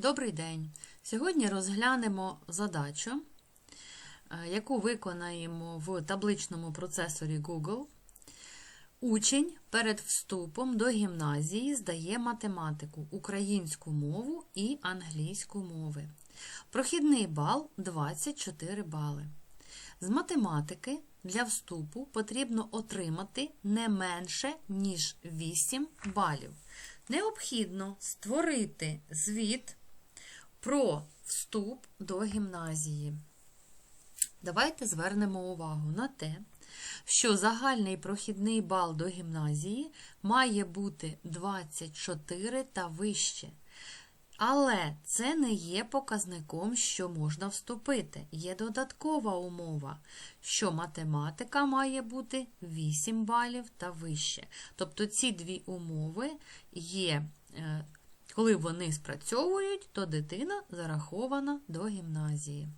Добрий день! Сьогодні розглянемо задачу, е, яку виконаємо в табличному процесорі Google. Учень перед вступом до гімназії здає математику, українську мову і англійську мови. Прохідний бал 24 бали. З математики для вступу потрібно отримати не менше, ніж 8 балів. Необхідно створити звіт про вступ до гімназії. Давайте звернемо увагу на те, що загальний прохідний бал до гімназії має бути 24 та вище. Але це не є показником, що можна вступити. Є додаткова умова, що математика має бути 8 балів та вище. Тобто ці дві умови є, е, коли вони спрацьовують, то дитина зарахована до гімназії.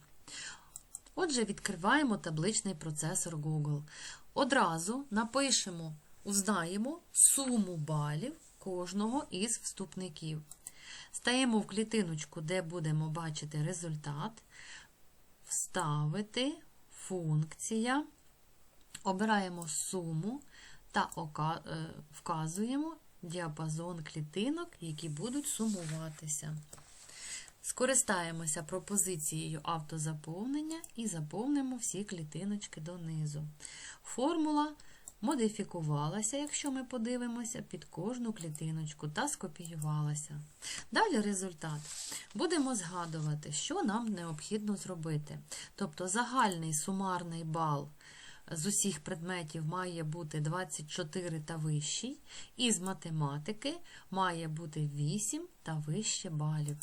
Отже, відкриваємо табличний процесор Google. Одразу напишемо, узнаємо суму балів кожного із вступників. Стаємо в клітиночку, де будемо бачити результат, вставити функція, обираємо суму та вказуємо діапазон клітинок, які будуть сумуватися. Скористаємося пропозицією автозаповнення і заповнимо всі клітиночки донизу. Формула модифікувалася, якщо ми подивимося, під кожну клітиночку та скопіювалася. Далі результат. Будемо згадувати, що нам необхідно зробити. Тобто загальний сумарний бал з усіх предметів має бути 24 та вищий, і з математики має бути 8 та вище балів.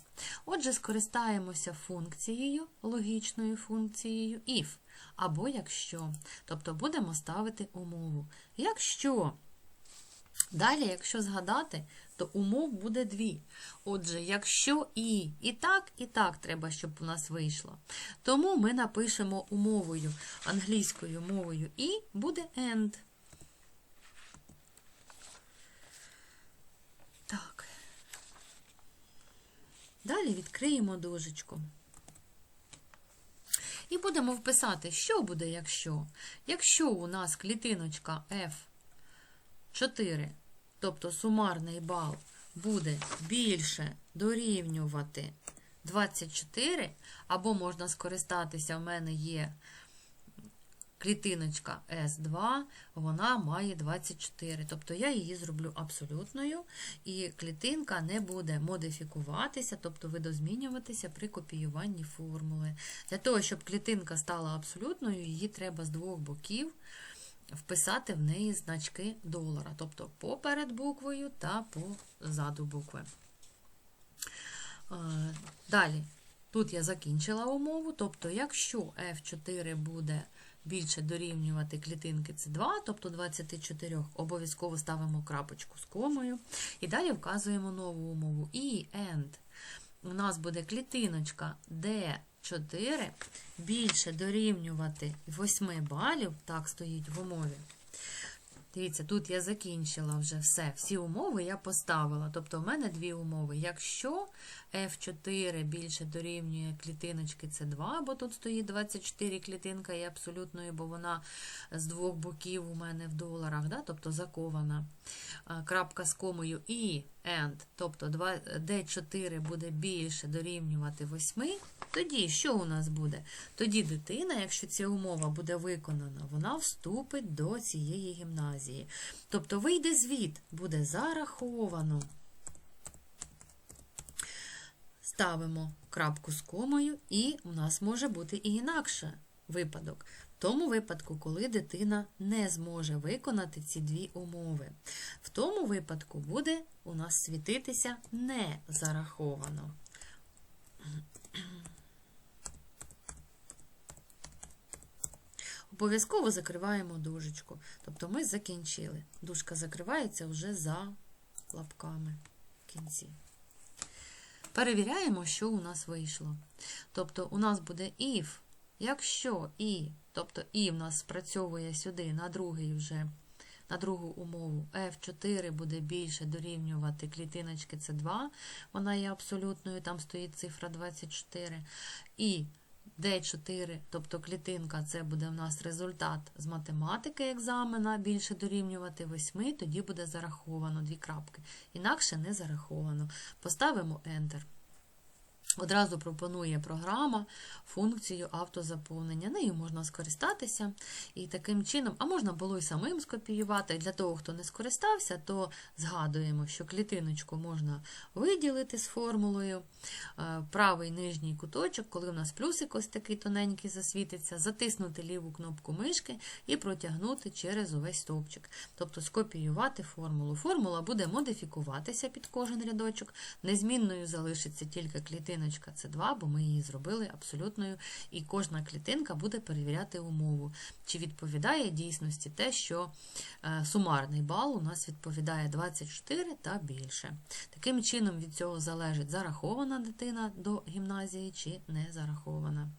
Отже, скористаємося функцією, логічною функцією if, або якщо. Тобто будемо ставити умову. Якщо. Далі, якщо згадати, то умов буде дві. Отже, якщо і і так, і так треба, щоб у нас вийшло. Тому ми напишемо умовою англійською мовою і буде and. Так. Далі відкриємо дужечку. І будемо вписати, що буде, якщо. Якщо у нас клітиночка F4, тобто сумарний бал, буде більше дорівнювати 24, або можна скористатися, в мене є клітиночка S2, вона має 24. Тобто я її зроблю абсолютною, і клітинка не буде модифікуватися, тобто видозмінюватися при копіюванні формули. Для того, щоб клітинка стала абсолютною, її треба з двох боків вписати в неї значки долара, тобто поперед буквою та позаду букви. Далі, тут я закінчила умову, тобто, якщо F4 буде більше дорівнювати клітинки С2, тобто 24, обов'язково ставимо крапочку з комою. І далі вказуємо нову умову. І and. У нас буде клітиночка D4 більше дорівнювати 8 балів, так стоїть в умові. Дивіться, тут я закінчила вже все. Всі умови я поставила. Тобто, в мене дві умови. Якщо F4 більше дорівнює клітиночки С2, бо тут стоїть 24 клітинка і абсолютної, бо вона з двох боків у мене в доларах, да? тобто закована крапка з комою і and, тобто D4 буде більше дорівнювати 8, тоді що у нас буде? Тоді дитина, якщо ця умова буде виконана, вона вступить до цієї гімназії. Тобто вийде звіт, буде зараховано. Ставимо крапку з комою, і у нас може бути і інакше випадок. Тому випадку, коли дитина не зможе виконати ці дві умови. В тому випадку буде у нас світитися не зараховано. Обов'язково закриваємо дужечку. Тобто ми закінчили. Дужка закривається вже за лапками в кінці. Перевіряємо, що у нас вийшло. Тобто, у нас буде if, якщо і, тобто і в нас спрацьовує сюди на другий вже на другу умову F4 буде більше дорівнювати клітиночки С2, вона є абсолютною, там стоїть цифра 24. І D4, тобто клітинка, це буде в нас результат з математики екзамена, більше дорівнювати 8, тоді буде зараховано дві крапки. Інакше не зараховано. Поставимо Enter. Одразу пропонує програма функцію автозаповнення. Нею можна скористатися і таким чином, а можна було і самим скопіювати. Для того, хто не скористався, то згадуємо, що клітиночку можна виділити з формулою. Е, Правий нижній куточок, коли у нас плюсик ось такий тоненький засвітиться, затиснути ліву кнопку мишки і протягнути через увесь стовпчик. Тобто скопіювати формулу. Формула буде модифікуватися під кожен рядочок. Незмінною залишиться тільки клітиночка С2, бо ми її зробили абсолютною, і кожна клітинка буде перевіряти умову, чи відповідає дійсності те, що е, сумарний бал у нас відповідає 24 та більше. Таким чином від цього залежить зарахована дитина до гімназії чи не зарахована.